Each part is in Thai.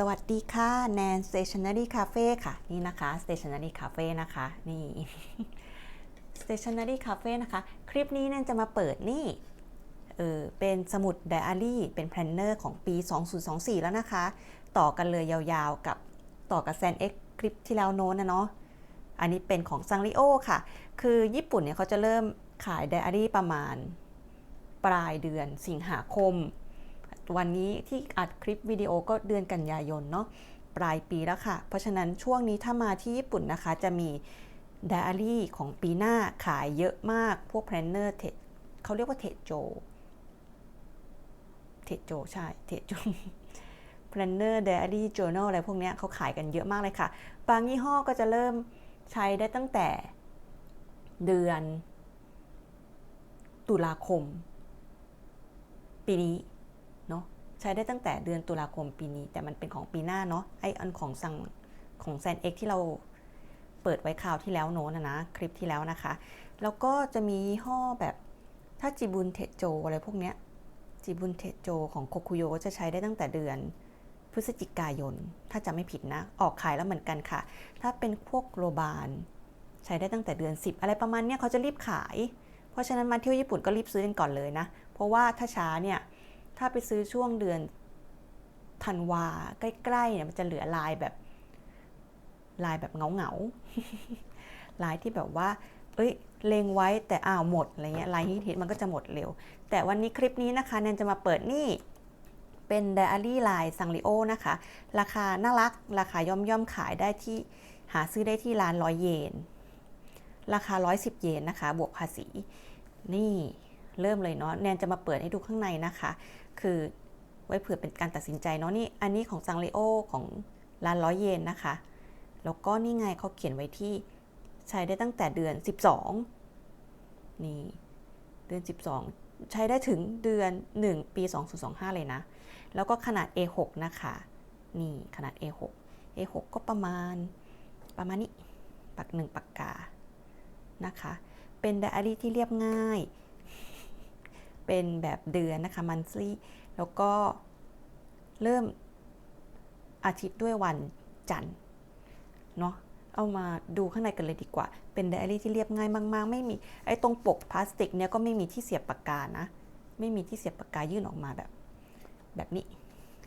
สวัสดีค่ะแนน Stationery Cafe ค่ะ นี่นะคะ Stationery Cafe นะคะ นี่ Stationery Cafe นะคะ คลิปนี้แนนจะมาเปิดนี่เออเป็นสมุดไดอารี่ เป็นแพลนเนอร์ของปี 2024 แล้วนะคะ ต่อกันเลยยาวๆกับต่อกับ San X คลิปที่แล้วโน้นนะเนาะอันนี้เป็นของซังริโอค่ะ คือญี่ปุ่นเนี่ยเขาจะเริ่มขายไดอารี่ประมาณปลายเดือนสิงหาคม วันนี้ที่อัดคลิปวิดีโอก็เดือนกันยายนเนาะปลายปีแล้วค่ะ เพราะฉะนั้นช่วงนี้ถ้ามาที่ญี่ปุ่นนะคะจะมีไดอารี่ของปีหน้าขายเยอะมากพวกแพลนเนอร์เทเขาเรียกว่าเทโจเทโจใช่เทโจ Planner Diary Journal อะไรพวกนี้เขาขายกันเยอะมากเลยค่ะ บางยี่ห้อก็จะเริ่มใช้ได้ตั้งแต่เดือน ตุลาคม ปีนี้ ใช้ได้ตั้งแต่เดือนตุลาคมปีนี้ แต่มันเป็นของปีหน้าเนาะไออันของสั่งของแซนเอ็กที่เราเปิดไว้คราวที่แล้วโน้นนะนะคลิปที่แล้วนะคะ แล้วก็จะมียี่ห้อแบบถ้าจิบุนเทโจอะไรพวกเนี้ยจิบุนเทโจของโคคุโยก็จะใช้ได้ตั้งแต่เดือนพฤศจิกายน ถ้าจะไม่ผิดนะ ออกขายแล้วเหมือนกันค่ะ ถ้าเป็นพวกโกลบาลใช้ได้ตั้งแต่เดือน 10 อะไรประมาณเนี้ยเขาจะรีบขาย เพราะฉะนั้นมาเที่ยวญี่ปุ่นก็รีบซื้อกันก่อนเลยนะ เพราะว่าถ้าช้าเนี่ย ถ้าไปซื้อช่วงเดือนธันวาใกล้ๆเนี่ยมันจะเหลือลายแบบลายแบบเงาๆลายที่แบบว่า เอ้ย เลงไว้แต่อ้าวหมดอะไรเงี้ยลายฮิตๆมันก็จะหมดเร็ว แต่วันนี้คลิปนี้นะคะแนนจะมาเปิดนี่เป็นไดอารี่ลายซังริโอนะคะ ราคาน่ารัก ราคาย่อมย่อมๆขายได้ที่หาซื้อได้ที่ร้านร้อยเยน ราคา 110 เยนนะคะ บวกภาษี นี่เริ่มเลยเนาะแนนจะมาเปิดให้ดูข้างในนะคะ คือไว้เผื่อเป็นการตัดสินใจเนาะนี่อันนี้ของซังริโอของร้านร้อยเยนนะคะ แล้วก็นี่ไงเขาเขียนไว้ที่ใช้ได้ตั้งแต่เดือน 12 นี่ เดือน 12 ใช้ได้ถึงเดือน 1 ปี 2025 เลยนะ แล้วก็ขนาด A6 นะคะ นี่ขนาด A6 A6 ก็ประมาณประมาณนี้ ปักหนึ่งปากกานะคะ เป็นไดอารี่ที่เรียบง่าย เป็นแบบเดือนนะคะมันซี่แล้วก็เริ่มอาทิตย์ด้วยวันจันทร์เนาะเอามาดูข้างในกันเลยดีกว่า เป็นไดอารี่ที่เรียบง่ายมาก ๆ ไม่มีไอ้ตรงปกพลาสติกเนี่ยก็ไม่มีที่เสียบปากกานะ ไม่มีที่เสียบปากกายื่นออกมาแบบ แบบนี้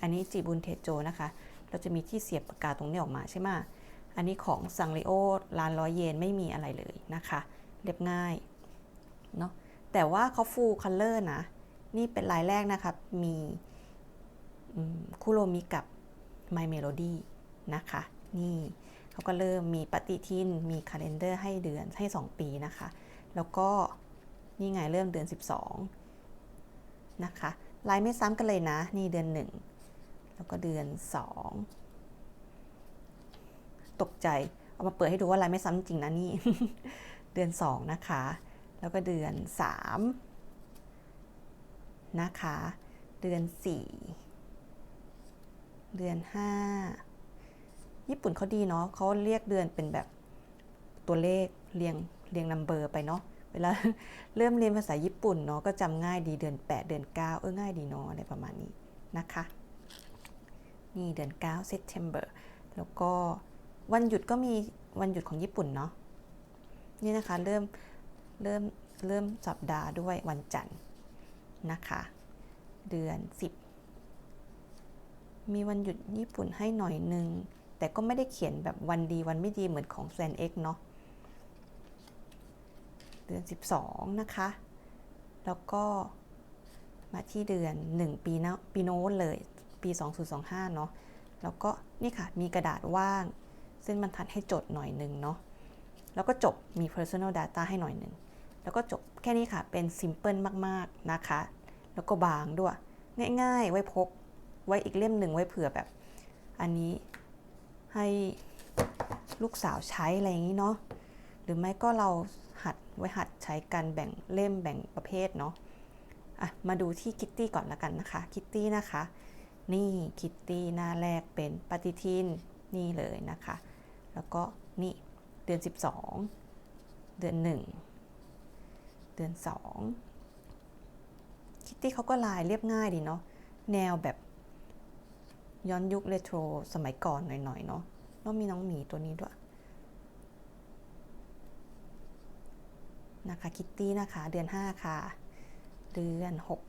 อันนี้จีบุนเทโจนะคะ เราจะมีที่เสียบปากกาตรงนี้ออกมาใช่ไหมอันนี้ของซังริโอร้านร้อยเยนไม่มีอะไรเลยนะคะ เรียบง่ายเนาะ แต่ว่าเขาฟูลคัลเลอร์นะ นี่เป็นลายแรกนะคะมีคุโรมิกับ My Melody นะคะ นี่เขาก็เริ่มมีปฏิทิน มีคาล endar ให้เดือนให้ 2 ปีนะคะ แล้วก็นี่ไงเริ่มเดือน 12 นะคะ ลายไม่ซ้ำกันเลยนะ นี่เดือน 1 แล้วก็เดือน 2 ตกใจ เอามาเปิดให้ดูว่าลายไม่ซ้ำจริงนะนี่ เดือน 2 นะคะ แล้วก็เดือน 3 นะคะ เดือน 4 เดือน 5 ญี่ปุ่นเขาดีเนาะเขาเรียกเดือนเป็นแบบตัวเลขเรียงเรียงนัมเบอร์ไปเนาะเวลาเริ่มเรียนภาษาญี่ปุ่นเนาะก็จำง่ายดีเดือน 8 เดือน 9 เออง่ายดีเนาะอะไรประมาณนี้นะคะ นี่เดือน9 September แล้วก็วันหยุดก็มีวันหยุดของญี่ปุ่นเนาะนี่นะคะ เริ่ม เริ่มเริ่มสัปดาห์ด้วยวันจันทร์นะคะ เดือน 10 มีวันหยุดญี่ปุ่นให้หน่อยนึง แต่ก็ไม่ได้เขียนแบบวันดีวันไม่ดีเหมือนของแซนเอ็กเนาะเดือน 12 นะคะ แล้วก็มาที่เดือน 1 ปีนะปีโน้นเลย ปี 2025 เนาะ แล้วก็นี่ค่ะ มีกระดาษว่าง เส้นบรรทัดให้จดหน่อยนึงเนาะ แล้วก็จบมี personal data ให้หน่อยหนึ่ง แล้วก็จบแค่นี้ค่ะเป็น simple มากๆนะคะ แล้วก็บางด้วย ง่ายๆ ไว้พก ไว้อีกเล่มหนึ่งไว้เผื่อแบบ อันนี้ให้ลูกสาวใช้อะไรอย่างนี้เนาะหรือไม่ก็เราหัดไว้หัดใช้การแบ่งเล่มแบ่งประเภทเนาะอะมาดูที่คิตตี้ก่อนละกันนะคะคิตตี้นะคะ นี่คิตตี้หน้าแรกเป็นปฏิทินนี่เลยนะคะ แล้วก็นี่เดือน 12 เดือน 1 เดือน2คิตตี้เขาก็ลายเรียบง่ายดีเนาะแนวแบบย้อนยุคเรโทรสมัยก่อนหน่อยๆเนาะแล้วมีน้องหมีตัวนี้ด้วยนะคะคิตตี้นะคะ เดือน 5 ค่ะ เดือน 6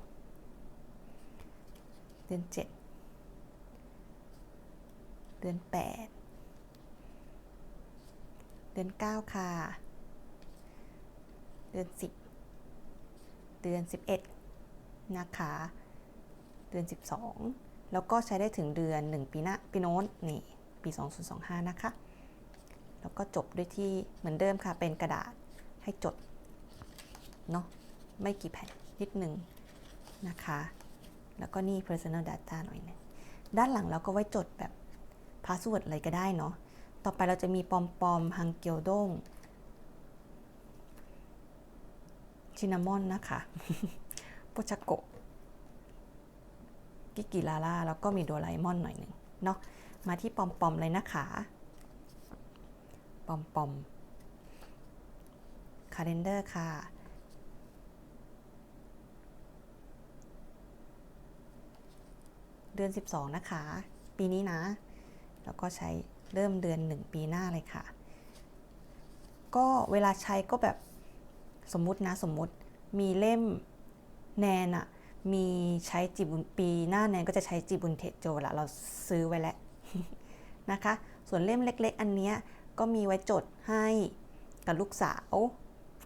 เดือน 7 เดือน 8 เดือน 9 ค่ะ เดือน 10 เดือน 11 นะคะ เดือน 12 แล้วก็ใช้ได้ถึงเดือน 1 ปีหน้าปีโน้นนี่ปี 2025 นะคะ แล้วก็จบด้วยที่เหมือนเดิมค่ะ เป็นกระดาษให้จดเนาะไม่กี่แผ่นนิดหนึ่งนะคะ แล้วก็นี่ personal data หน่อยหนึงด้านหลังเราก็ไว้จดแบบ password อะไรก็ได้เนาะต่อไปเราจะมีปอมปอมฮังเกียวด้ง ชินามอนนะคะโปชโกะกิกิลาล่าแล้วก็มีโดราเอมอนหน่อยหนึ่งเนาะมาที่ปอมปอมเลยนะคะปอมปอมคาเลนเดอร์ค่ะ เดือน 12 นะคะ ปีนี้นะ แล้วก็ใช้เริ่มเดือน 1 ปีหน้าเลยค่ะ ก็เวลาใช้ก็แบบ สมมุตินะสมมุติมีเล่มแนนอะมีใช้จิบุนปีหน้าแนนก็จะใช้จิบุนเทโจละเราซื้อไว้แล้วนะคะ ส่วนเล่มเล็ก ๆ อันเนี้ยก็มีไว้จดให้กับลูกสาว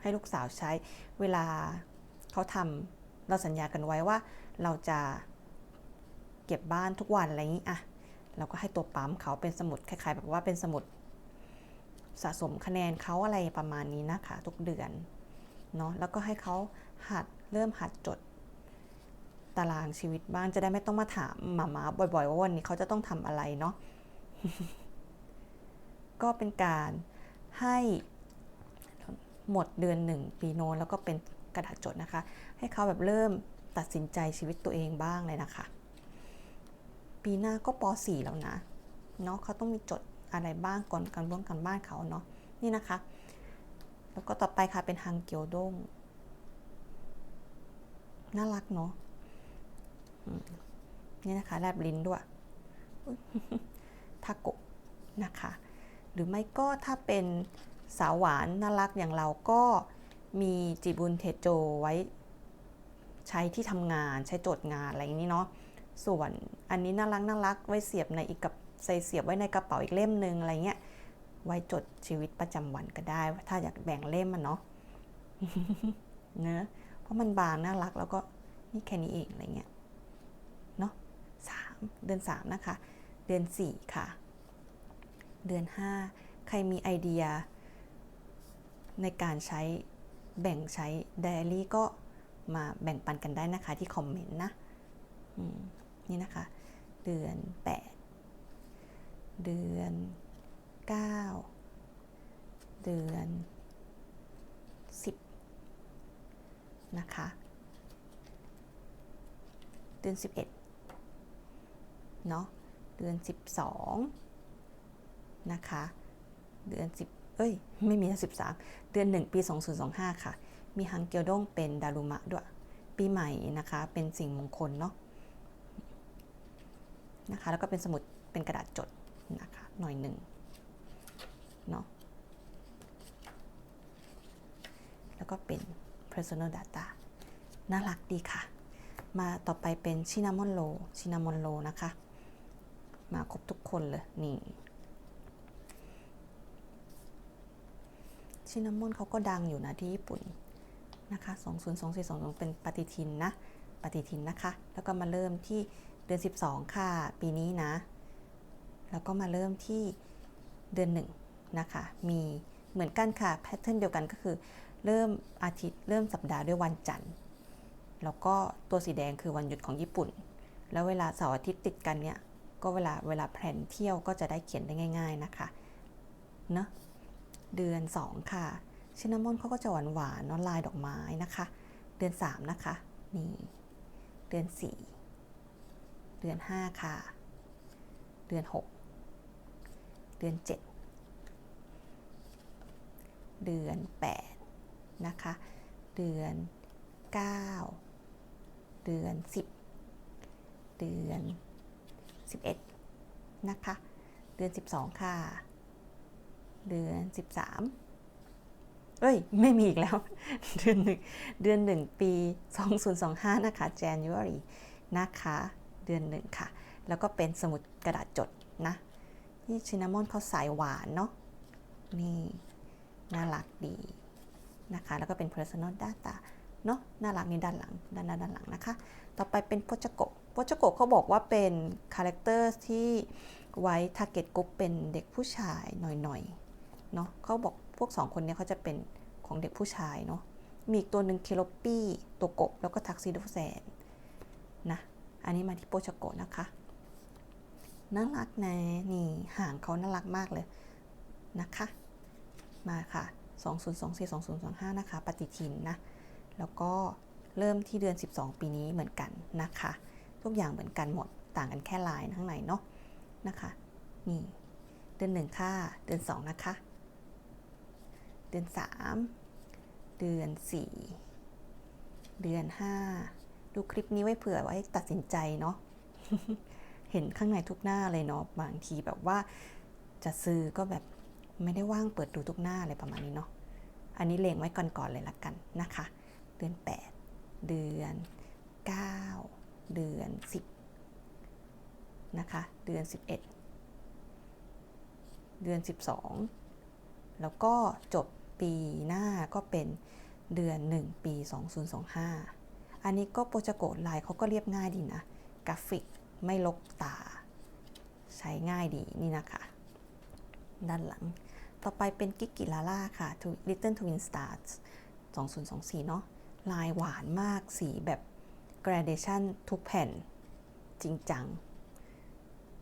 ให้ลูกสาวใช้เวลาเขาทำเราสัญญากันไว้ว่าเราจะเก็บบ้านทุกวันอะไรอย่างนี้อะเราก็ให้ตัวปั๊มเขาเป็นสมุดคล้ายๆ แบบว่าเป็นสมุดสะสมคะแนนเขาอะไรประมาณนี้นะคะ ทุกเดือน เนาะแล้วก็ให้เขาหัดเริ่มหัดจดตารางชีวิตบ้างจะได้ไม่ต้องมาถามหมามาบ่อย ๆ ว่าวันนี้เขาจะต้องทำอะไรเนาะก็เป็นการให้หมดเดือนหนึ่งปีโน้นแล้วก็เป็นกระดาษจดนะคะ ให้เขาแบบเริ่มตัดสินใจชีวิตตัวเองบ้างเลยนะคะ ปีหน้าก็ป .4 แล้วนะเนาะเขาต้องมีจดอะไรบ้างก่อนการร่วมกันบ้านเขาเนาะนี่นะคะ แล้วก็ต่อไปค่ะเป็นฮังเกียวด้ง น่ารักเนาะนี่นะคะแลบลิ้นด้วยอุ๊ยทาโกะนะคะ หรือไม่ก็ถ้าเป็นสาวหวานน่ารักอย่างเราก็มีจิบุนเทโจไว้ใช้ที่ทำงานใช้โจทย์งานอะไรอย่างนี้เนาะส่วนอันนี้น่ารักน่ารักไว้เสียบในอีกกับใส่เสียบไว้ในกระเป๋าอีกเล่มหนึ่งอะไรเงี้ย ไว้จดชีวิตประจำวันก็ได้ ถ้าอยากแบ่งเล่มมันเนาะเนอะเพราะมันบางน่ารักแล้วก็นี่แค่นี้เองอะไรเงี้ยเนาะสามเดือนสามนะคะ เดือนสี่ค่ะ เดือนห้าใครมีไอเดีย ในการใช้แบ่งใช้ไดอารี่ก็มาแบ่งปันกันได้นะคะที่คอมเมนต์นะนี่นะคะ เดือน 8 เดือน 9 เดือน 10 นะคะ เดือน 11 เนาะเดือน 12 นะคะ เดือน 10 เอ้ย ไม่มีนะ13เดือน 1 ปี 2025 ค่ะ มีฮังเกียวด้งเป็นดารุมะด้วย ปีใหม่นะคะ เป็นสิ่งมงคลเนาะนะคะ แล้วก็เป็นสมุด เป็นกระดาษจดนะคะ หน่อยหนึ่ง เนาะแล้วก็เป็น personal data น่ารักดีค่ะ มาต่อไปเป็นชินามอนโลชินามอนโลนะคะ มาครบทุกคนเลย นี่ชินามอนเขาก็ดังอยู่นะที่ญี่ปุ่นนะคะ202422เป็นปฏิทินนะ ปฏิทินนะคะ แล้วก็มาเริ่มที่เดือน 12 ค่ะ ปีนี้นะ แล้วก็มาเริ่มที่เดือน 1 นะคะ มีเหมือนกันค่ะแพทเทิร์นเดียวกันก็คือ เริ่มอาทิตย์เริ่มสัปดาห์ด้วยวันจันทร์ แล้วก็ตัวสีแดงคือวันหยุดของญี่ปุ่น แล้วเวลาเสาร์อาทิตย์ติดกันเนี่ยก็เวลาเวลาแผนเที่ยวก็จะได้เขียนได้ง่าย ๆนะคะเนอะเดือน 2 ค่ะชินนามอนเขาก็จะหวานหวานนอะลายดอกไม้นะคะ เดือน 3 นะคะ นี่ เดือน 4 เดือน 5 ค่ะ เดือน 6 เดือน 7 เดือน 8 นะคะ เดือน 9 เดือน 10 เดือน 11 นะคะ เดือน 12 ค่ะ เดือน 13 เอ้ย ไม่มีอีกแล้ว เดือนหนึ่งเดือนหนึ่งปี 2025 นะคะ January นะคะ เดือนหนึ่งค่ะ แล้วก็เป็นสมุดกระดาษจดนะ นี่ชินามอนเขาสายหวานเนาะนี่ น่ารักดีนะคะ แล้วก็เป็น personal data เนาะน่ารักนี่ด้านหลัง ด้านหน้าด้านหลังนะคะ ต่อไปเป็นโพจโกะโพจโกะเขาบอกว่าเป็นคาแรคเตอร์ที่ไว้ target group เป็นเด็กผู้ชายหน่อยๆเนาะเขาบอกพวกสองคนนี้เขาจะเป็นของเด็กผู้ชายเนาะมีอีกตัวหนึ่งเคโลปี้ตัวกบแล้วก็ทักซิโดแซนนะอันนี้มาที่โปชโกะนะคะน่ารักนะนี่หางเขาน่ารักมากเลยนะคะ มาค่ะ 2024 2025 นะคะ ปฏิทินนะ แล้วก็เริ่มที่เดือน 12 ปีนี้เหมือนกันนะคะ ทุกอย่างเหมือนกันหมด ต่างกันแค่ลายข้างในเนาะนะคะ นี่ เดือน 1 ค่ะ เดือน 2 นะคะ เดือน 3 เดือน 4 เดือน 5 ดูคลิปนี้ไว้เผื่อไว้ตัดสินใจเนาะ เห็นข้างในทุกหน้าเลยเนาะ บางทีแบบว่าจะซื้อก็แบบ ไม่ได้ว่างเปิดดูทุกหน้าอะไรประมาณนี้เนาะอันนี้เลงไว้ก่อนๆเลยละกันนะคะ เดือน 8 เดือน 9 เดือน 10 นะคะ เดือน 11 เดือน 12 แล้วก็จบปีหน้าก็เป็นเดือน 1 ปี 2025 อันนี้ก็โปรจโกดลายเขาก็เรียบง่ายดีนะ กราฟิกไม่ลกตา ใช้ง่ายดีนี่นะคะ ด้านหลัง ต่อไปเป็นกิกกิลาล่าค่ะ Little Twin Stars 2024 เนาะลายหวานมากสีแบบ gradation ทุกแผ่นจริงจัง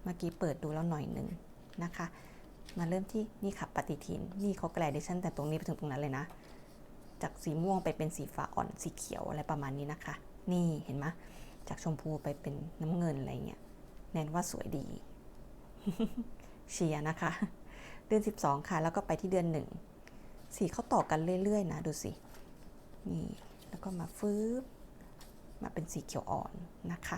เมื่อกี้เปิดดูแล้วหน่อยหนึ่งนะคะ มาเริ่มที่นี่ค่ะปฏิทิน นี่เขา gradation แต่ตรงนี้ไปถึงตรงนั้นเลยนะ จากสีม่วงไปเป็นสีฟ้าอ่อนสีเขียวอะไรประมาณนี้นะคะ นี่เห็นไหมจากชมพูไปเป็นน้ำเงินอะไรเงี้ยแนนว่าสวยดี เชียร์นะคะ เดือน 12 ค่ะ แล้วก็ไปที่เดือน 1 สีเขาต่อกันเรื่อย ๆ นะ ดูสิ นี่ แล้วก็มาฟื้บมาเป็นสีเขียวอ่อนนะคะ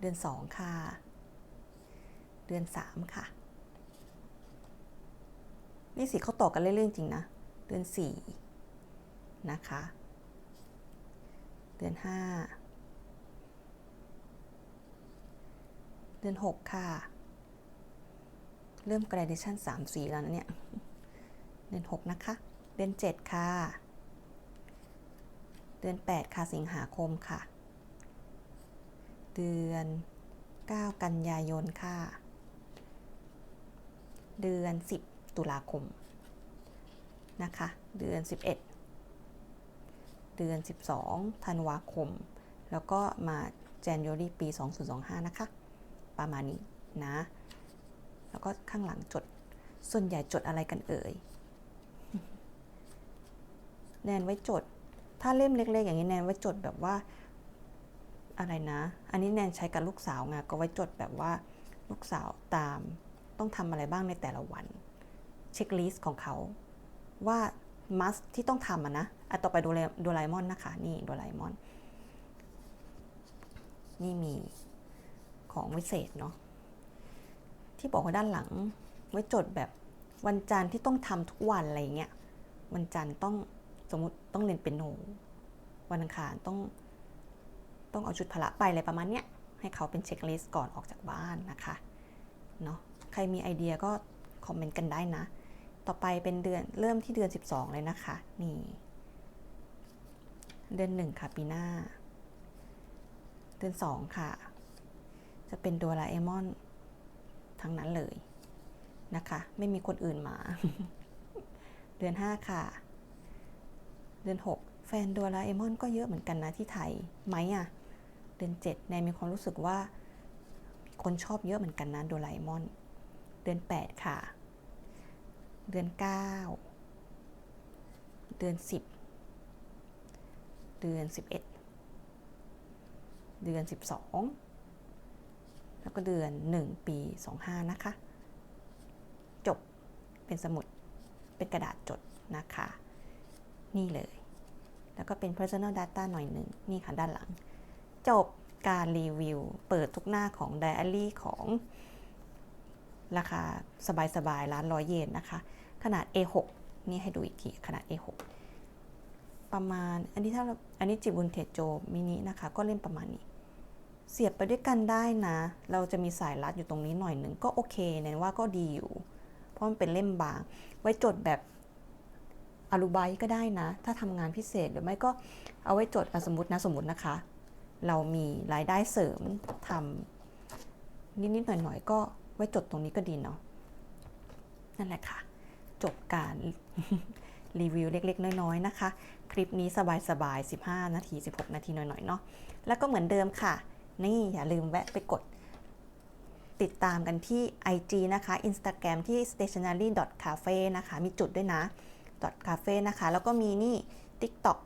เดือน 2 ค่ะ เดือน 3 ค่ะ นี่สีเขาต่อกันเรื่อยๆ จริงนะ เดือน 4 นะคะ เดือน 5เดือน 6 ค่ะ เริ่ม gradation 3 สีแล้วนะเนี่ย เดือน 6 นะคะ เดือน 7 ค่ะ เดือน 8 ค่ะ สิงหาคมค่ะ เดือน 9 กันยายนค่ะ เดือน 10 ตุลาคมนะคะ เดือน 11 เดือน 12 ธันวาคม แล้วก็มา January ปี 2025 นะคะ ประมาณนี้นะ แล้วก็ข้างหลังจด ส่วนใหญ่จดอะไรกันเอ่ย แนนไว้จด ถ้าเล่มเล็กๆ อย่างนี้แนนไว้จดแบบว่าอะไรนะ อันนี้แนนใช้กับลูกสาวไงก็ไว้จดแบบว่าลูกสาวตาม ต้องทำอะไรบ้างในแต่ละวัน เช็คลิสต์ของเขา ว่ามัสที่ต้องทำอะนะอะต่อไปดูเลดราเอมอนนะคะ นี่ดราเอมอน นี่มีของวิเศษเนาะ ที่บอกว่าด้านหลัง ไว้จดแบบวันจันทร์ที่ต้องทำทุกวันอะไรเงี้ยวันจันทร์ต้องสมมติต้องเรียนเป็นโนวันอังคารต้องต้องเอาชุดพละไปอะไรประมาณเนี้ยให้เขาเป็นเช็คลิสต์ก่อนออกจากบ้านนะคะเนาะใครมีไอเดียก็คอมเมนต์กันได้นะ ต่อไปเป็นเดือนเริ่มที่เดือน 12 เลยนะคะ นี่ เดือน 1 ค่ะ ปีหน้า เดือน 2 ค่ะ จะเป็นโดราเอมอน ทั้งนั้นเลยนะคะ ไม่มีคนอื่นมา เดือน 5 ค่ะ เดือน 6 แฟนโดราเอมอนก็เยอะเหมือนกันนะที่ไทยไหมอะเดือน7ในมีความรู้สึกว่าคนชอบเยอะเหมือนกันนะโดราเอมอน เดือน 8 ค่ะ เดือน 9 เดือน 10 เดือน 11 เดือน 12 แล้วก็เดือน 1 ปี 25 นะคะ จบเป็นสมุดเป็นกระดาษจดนะคะ นี่เลย แล้วก็เป็น personal data หน่อยหนึ่งนี่ค่ะด้านหลัง จบการรีวิว เปิดทุกหน้าของไดอารี่ของราคาสบายๆ ร้านร้อยเยนนะคะ ขนาด A6 นี่ให้ดูอีกทีขนาด A6 ประมาณ อันนี้ถ้าเราอันนี้จิบุนเทโจมินินะคะ ก็เล่นประมาณนี้ เสียบไปด้วยกันได้นะ เราจะมีสายรัดอยู่ตรงนี้หน่อยหนึ่งก็โอเคเนนว่าก็ดีอยู่ เพราะมันเป็นเล่มบาง ไว้จดแบบอารูไบก็ได้นะ ถ้าทำงานพิเศษหรือไม่ก็เอาไว้จดสมมตินะสมมตินะคะ เรามีรายได้เสริมทำนิดๆหน่อยๆก็ไว้จดตรงนี้ก็ดีเนาะนั่นแหละค่ะ จบการรีวิวเล็ก ๆ น้อยๆนะคะ คลิปนี้สบายๆ 15 นาที 16 นาทีหน่อยๆเนาะแล้วก็เหมือนเดิมค่ะ นี่อย่าลืมแวะไปกด ติดตามกันที่ IG นะคะ Instagram ที่ stationery.cafe นะคะ มีจุดด้วยนะ .cafe นะคะ แล้วก็มีนี่ TikTok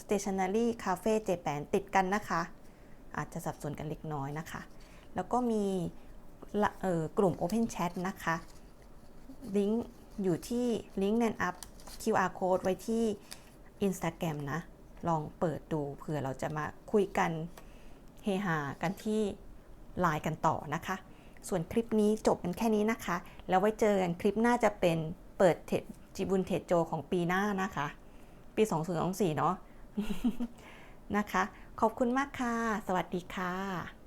stationery cafe Japan ติดกันนะคะ อาจจะสับสนกันเล็กน้อยนะคะ แล้วก็มีกลุ่ม Open Chat นะคะ ลิงก์อยู่ที่ลิงก์แนนอัพ QR code ไว้ที่ Instagram นะ ลองเปิดดูเผื่อเราจะมาคุยกัน เฮฮากันที่ไลน์กันต่อนะคะ ส่วนคลิปนี้จบกันแค่นี้นะคะ แล้วไว้เจอกันคลิปหน้าจะเป็นเปิดเทจจิบุนเทจโจของปีหน้านะคะ ปี 2024 เนาะนะคะ ขอบคุณมากค่ะ สวัสดีค่ะ